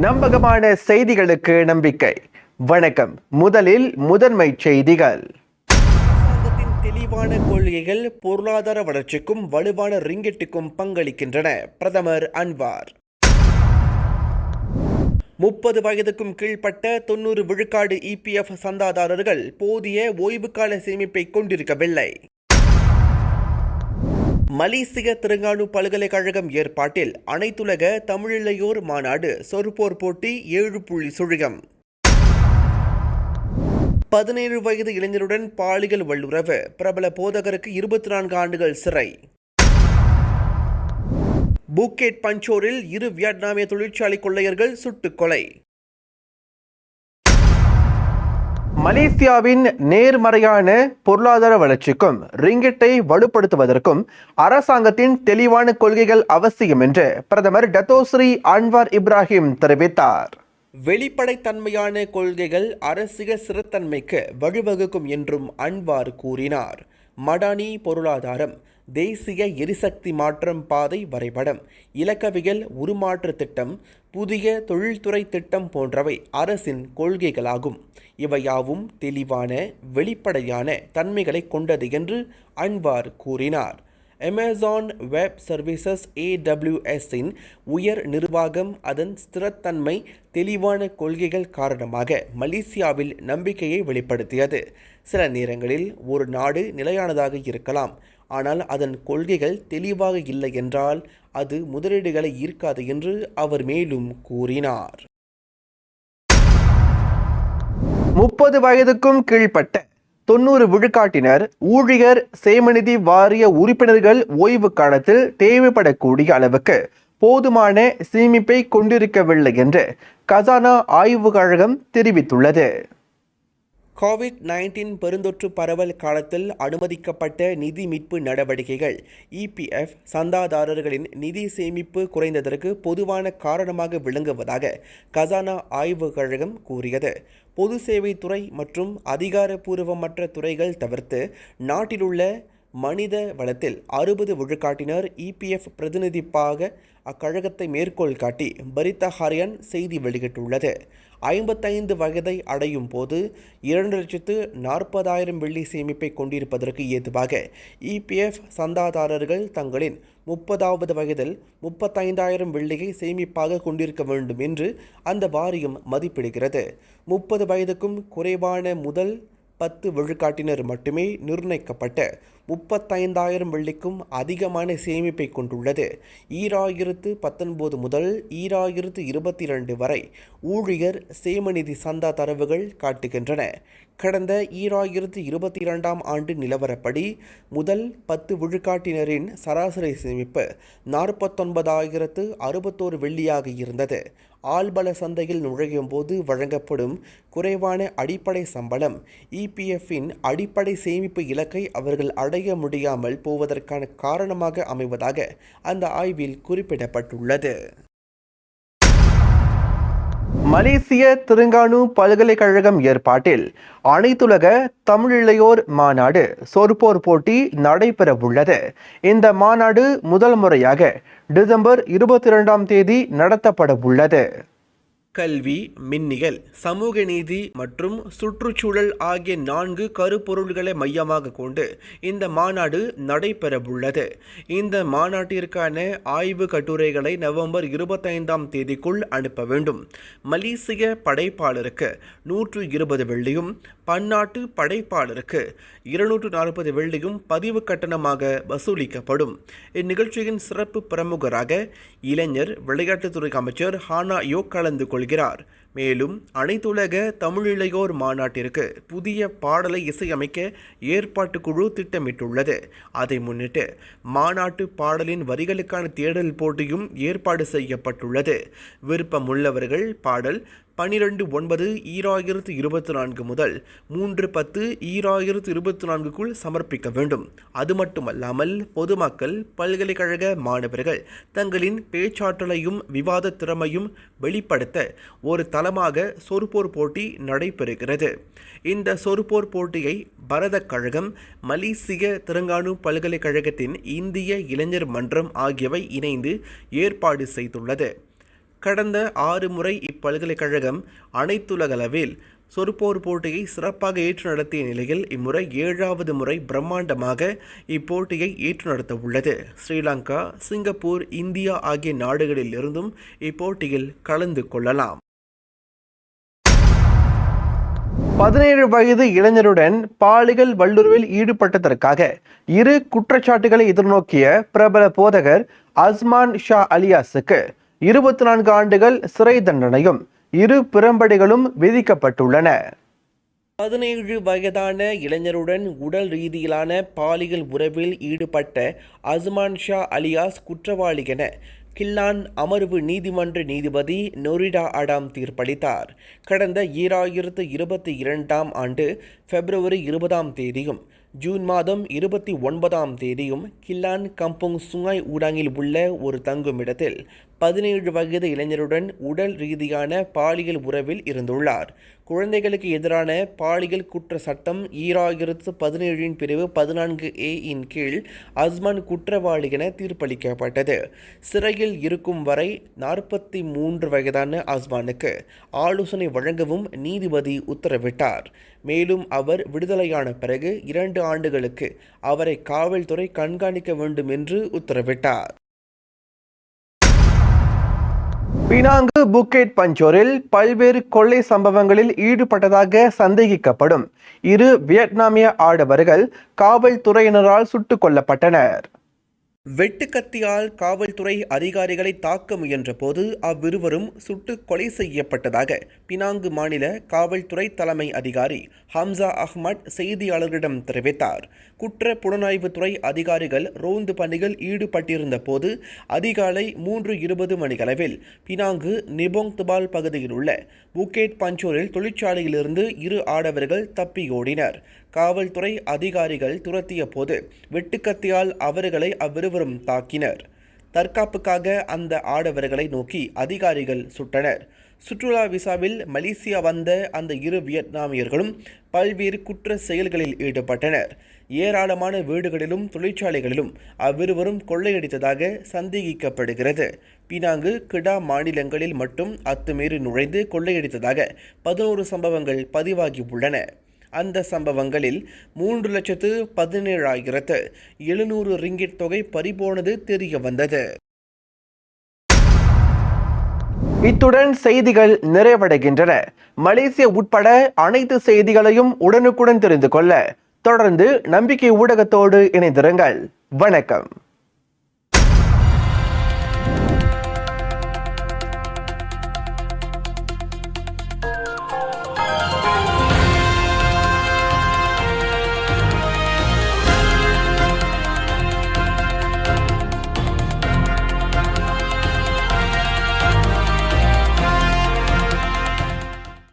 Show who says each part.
Speaker 1: நம்பகமான செய்திகளுக்கு நம்பிக்கை. வணக்கம். முதலில் முதன்மை செய்திகள்.
Speaker 2: அரசாங்கத்தின் தெளிவான கொள்கைகள் பொருளாதார வளர்ச்சிக்கும் வலுவான ரிங்கெட்டுக்கும் பங்களிக்கின்றன. பிரதமர் அன்வார். முப்பது வயதுக்கும் கீழ்ப்பட்ட தொண்ணூறு விழுக்காடு இபிஎஃப் சந்தாதாரர்கள் போதிய ஓய்வுக்கால சேமிப்பை கொண்டிருக்கவில்லை. மலேசிய திருங்கானு பல்கலைக்கழகம் ஏற்பாட்டில் அனைத்துலக தமிழிளையோர் மாநாடு சொற்போர் போட்டி ஏழு புள்ளி சுழியம். பதினேழு வயது இளைஞருடன் பாலியல் வல்லுறவு. பிரபல போதகருக்கு இருபத்தி நான்கு ஆண்டுகள் சிறை. புக்கேட் பஞ்சோரில் இரு வியட்நாமிய தொழிற்சாலை கொள்ளையர்கள் சுட்டுக்
Speaker 1: மலேசியாவின் நேர்மறையான பொருளாதார வளர்ச்சிக்கும் ரிங்கெட்டை வலுப்படுத்துவதற்கும் அரசாங்கத்தின் தெளிவான கொள்கைகள் அவசியம் என்று பிரதமர் டத்தோஸ்ரீ அன்வார் இப்ராஹிம் தெரிவித்தார்.
Speaker 2: வெளிப்படைத்தன்மையான கொள்கைகள் அரசியல் சிறுத்தன்மைக்கு வழிவகுக்கும் என்றும் அன்வார் கூறினார். மடானி பொருளாதாரம் தேசிய எரிசக்தி மாற்றம் பாதை வரைபடம் இலக்கவியல் உருமாற்ற திட்டம் புதிய தொழில்துறை திட்டம் போன்றவை அரசின் கொள்கைகளாகும். இவையாவும் தெளிவான வெளிப்படையான தன்மைகளை கொண்டது என்று அன்வார் கூறினார். அமேசான் வெப் சர்வீசஸ் ஏடபிள்யூஎஸ்ஸின் உயர் நிர்வாகம் அதன் ஸ்திரத்தன்மை தெளிவான கொள்கைகள் காரணமாக மலேசியாவில் நம்பிக்கையை வெளிப்படுத்தியது. சில நேரங்களில் ஒரு நாடு நிலையானதாக இருக்கலாம். ஆனால் அதன் கொள்கைகள் தெளிவாக இல்லை என்றால் அது முதலீடுகளை ஈர்க்காது என்று அவர் மேலும் கூறினார்.
Speaker 1: முப்பது வயதுக்கும் கீழ்ப்பட்ட தொண்ணூறு விழுக்காட்டினர். ஊழியர் சேமநிதி வாரிய உறுப்பினர்கள் ஓய்வு காலத்தில் தேவைப்படக்கூடிய அளவுக்கு போதுமான சேமிப்பை கொண்டிருக்கவில்லை என்று கசானா ஆய்வு கழகம் தெரிவித்துள்ளது.
Speaker 2: கோவிட் நைன்டீன் பெருந்தொற்று பரவல் காலத்தில் அனுமதிக்கப்பட்ட நிதி மீட்பு நடவடிக்கைகள். இபிஎஃப் சந்தாதாரர்களின் நிதி சேமிப்பு குறைந்ததற்கு பொதுவான காரணமாக விளங்குவதாக கசானா ஆய்வு கழகம் கூறியது. பொது சேவை துறை மற்றும் அதிகாரப்பூர்வமற்ற துறைகள் தவிர்த்து நாட்டிலுள்ள மனித வளத்தில் அறுபது விழுக்காட்டினர் இபிஎஃப் பிரதிநிதிப்பாக அக்கழகத்தை மேற்கோள் காட்டி பரிதா ஹரியன் செய்தி வெளியிட்டுள்ளது. ஐம்பத்தைந்து வயதை அடையும் போது இரண்டு லட்சத்து நாற்பதாயிரம் வெள்ளி சேமிப்பை கொண்டிருப்பதற்கு ஏதுவாக இபிஎஃப் சந்தாதாரர்கள் தங்களின் முப்பதாவது வயதில் முப்பத்தைந்தாயிரம் வெள்ளியை சேமிப்பாக கொண்டிருக்க வேண்டும் என்று அந்த வாரியம் மதிப்பிடுகிறது. முப்பது வயதுக்கும் குறைவான முதல் பத்து விழுக்காட்டினர் மட்டுமே நிர்ணயிக்கப்பட்ட முப்பத்தைந்தாயிரம் வெள்ளிக்கும் அதிகமான சேமிப்பை கொண்டுள்ளது. ஈராயிரத்து பத்தொன்பது முதல் ஈராயிரத்து இருபத்தி இரண்டு வரை ஊழியர் சேமநிதி சந்தா தரவுகள் காட்டுகின்றன. கடந்த ஈராயிரத்து இருபத்தி இரண்டாம் ஆண்டு நிலவரப்படி முதல் பத்து விழுக்காட்டினரின் சராசரி சேமிப்பு நாற்பத்தொன்பதாயிரத்து அறுபத்தோரு வெள்ளியாக இருந்தது. ஆள்பல சந்தையில் நுழையும் போது வழங்கப்படும் குறைவான அடிப்படை சம்பளம் இபிஎஃப்பின் அடிப்படை சேமிப்பு இலக்கை அவர்கள் அடை அடைய முடியாமல் போவதற்கான காரணமாக அமைவதாக அந்த ஆய்வில் குறிப்பிடப்பட்டுள்ளது.
Speaker 1: மலேசிய திருங்கானு பல்கலைக்கழகம் ஏற்பாட்டில் அனைத்துலக தமிழிளையோர் மாநாடு சொற்போர் போட்டி நடைபெறவுள்ளது. இந்த மாநாடு முதல் முறையாக டிசம்பர் இருபத்தி இரண்டாம் தேதி நடத்தப்பட உள்ளது
Speaker 2: கல்வி மின்னியல் சமூக நீதி மற்றும் சுற்றுச்சூழல் ஆகிய நான்கு கருப்பொருள்களை மையமாக கொண்டு இந்த மாநாடு நடைபெறவுள்ளது. இந்த மாநாட்டிற்கான ஆய்வு கட்டுரைகளை நவம்பர் இருபத்தைந்தாம் தேதிக்குள் அனுப்ப வேண்டும். மலேசிய படைப்பாளருக்கு நூற்று இருபது வெள்ளியும் பன்னாட்டு படைப்பாளருக்கு இருநூற்று நாற்பது வெள்ளியும் பதிவு கட்டணமாக வசூலிக்கப்படும். இந்நிகழ்ச்சியின் சிறப்பு பிரமுகராக இளைஞர் விளையாட்டுத்துறை அமைச்சர் ஹானா யோ கலந்து கொள்கிறார். மேலும் அனைத்துலக தமிழிளையோர் மாநாட்டிற்கு புதிய பாடலை இசையமைக்க ஏற்பாட்டு குழு திட்டமிட்டுள்ளது. அதை முன்னிட்டு மாநாட்டு பாடலின் வரிகளுக்கான தேடல் போட்டியும் ஏற்பாடு செய்யப்பட்டுள்ளது. விருப்பமுள்ளவர்கள் பாடல் பனிரெண்டு ஒன்பது ஈராயிரத்து இருபத்தி நான்கு முதல் மூன்று பத்து ஈராயிரத்து இருபத்தி நான்குக்குள் சமர்ப்பிக்க வேண்டும். அது மட்டுமல்லாமல் பொதுமக்கள் பல்கலைக்கழக மாணவர்கள் தங்களின் பேச்சாற்றலையும் விவாத திறமையும் வெளிப்படுத்த ஒரு தளமாக சொற்போர் போட்டி நடைபெறுகிறது. இந்த சொற்போர் போட்டியை பரத கழகம் மலேசிய திருங்கானு பல்கலைக்கழகத்தின் இந்திய இளைஞர் மன்றம் ஆகியவை இணைந்து ஏற்பாடு செய்துள்ளது. கடந்த ஆறு முறை இப்பல்கலைக்கழகம் அனைத்துலகளவில் சொற்போர் போட்டியை சிறப்பாக ஏற்று நடத்திய நிலையில் இம்முறை ஏழாவது முறை பிரம்மாண்டமாக இப்போட்டியை ஏற்று நடத்த உள்ளது. ஸ்ரீலங்கா சிங்கப்பூர் இந்தியா ஆகிய நாடுகளில் இருந்தும் இப்போட்டியில் கலந்து கொள்ளலாம்.
Speaker 1: பதினேழு வயது இளைஞருடன் பாலியல் வல்லுறவில் ஈடுபட்டதற்காக இரு குற்றச்சாட்டுகளை எதிர்நோக்கிய பிரபல போதகர் அஸ்மான் ஷா அலியாஸுக்கு இருபத்தி நான்கு ஆண்டுகள் சிறை தண்டனையும் இரு பிரம்படிகளும் விதிக்கப்பட்டுள்ளன.
Speaker 2: பதினேழு வயதான இளைஞருடன் உடல் ரீதியிலான பாலியல் உறவில் ஈடுபட்ட அஸ்மான் ஷா அலியாஸ் குற்றவாளி என கில்லான் அமர்வு நீதிமன்ற நீதிபதி நொரிடா அடாம் தீர்ப்பளித்தார். கடந்த ஈராயிரத்து இருபத்தி இரண்டாம் ஆண்டு பிப்ரவரி இருபதாம் தேதியும் ஜூன் மாதம் இருபத்தி ஒன்பதாம் தேதியும் கில்லான் கம்புங் சுங்காய் ஊடாங்கில் உள்ள ஒரு தங்குமிடத்தில் பதினேழு வயது இளைஞருடன் உடல் ரீதியான பாலியல் உறவில் இருந்துள்ளார். குழந்தைகளுக்கு எதிரான பாலியல் குற்ற சட்டம் ஈராயிரத்து பதினேழின் பிரிவு பதினான்கு ஏ இன் கீழ் அஸ்மான் குற்றவாளி என தீர்ப்பளிக்கப்பட்டது. சிறையில் இருக்கும் வரை நாற்பத்தி மூன்று வயதான அஸ்மானுக்கு ஆலோசனை வழங்கவும் நீதிபதி உத்தரவிட்டார். மேலும் அவர் விடுதலையான பிறகு இரண்டு ஆண்டுகளுக்கு அவரை காவல்துறை கண்காணிக்க வேண்டும் என்று உத்தரவிட்டார்.
Speaker 1: பினாங்கு புக்கேட் பஞ்சோரில் பல்வேறு கொள்ளை சம்பவங்களில் ஈடுபட்டதாக சந்தேகிக்கப்படும். இரு வியட்நாமிய ஆடவர்கள் காவல்துறையினரால் சுட்டுக் கொல்லப்பட்டனர்.
Speaker 2: வெட்டுக்கத்தியால் காவல்துறை அதிகாரிகளை தாக்க முயன்றபோது அவ்விருவரும் சுட்டு கொலை செய்யப்பட்டதாக பினாங்கு மாநில காவல்துறை தலைமை அதிகாரி ஹம்சா அஹ்மத் செய்தியாளர்களிடம் தெரிவித்தார். குற்ற புலனாய்வுத்துறை அதிகாரிகள் ரோந்து பணியில் ஈடுபட்டிருந்த போது அதிகாலை மூன்று இருபது மணிகளவில் பினாங்கு நிபோங் துபால் பகுதியில் உள்ள புக்கேட் பஞ்சோரில் தொழிற்சாலையிலிருந்து இரு ஆடவர்கள் தப்பியோடினர். காவல்துறை அதிகாரிகள் துரத்திய போது வெட்டுக்கத்தியால் அவர்களை அவ்விருவரும் தாக்கினர். தற்காப்புக்காக அந்த ஆடவர்களை நோக்கி அதிகாரிகள் சுட்டனர். சுற்றுலா விசாவில் மலேசியா வந்த அந்த இரு வியட்நாமியர்களும் பல்வேறு குற்ற செயல்களில் ஈடுபட்டனர். ஏராளமான வீடுகளிலும் தொழிற்சாலைகளிலும் அவ்விருவரும் கொள்ளையடித்ததாக சந்தேகிக்கப்படுகிறது. பினாங்கு கிடா மாநிலங்களில் மட்டும் அத்துமீறி நுழைந்து கொள்ளையடித்ததாக பதினோரு சம்பவங்கள் பதிவாகியுள்ளன அந்த சம்பவங்களில் மூன்று லட்சத்து பதினேழாயிரத்து எழுநூறு ரிங்கிட் தொகை பறிபோனது தெரிய வந்தது.
Speaker 1: இத்துடன் செய்திகள் நிறைவடைகின்றன. மலேசிய உட்பட அனைத்து செய்திகளையும் உடனுக்குடன் தெரிந்து கொள்ள தொடர்ந்து நம்பிக்கை ஊடகத்தோடு இணைந்திருங்கள். வணக்கம்.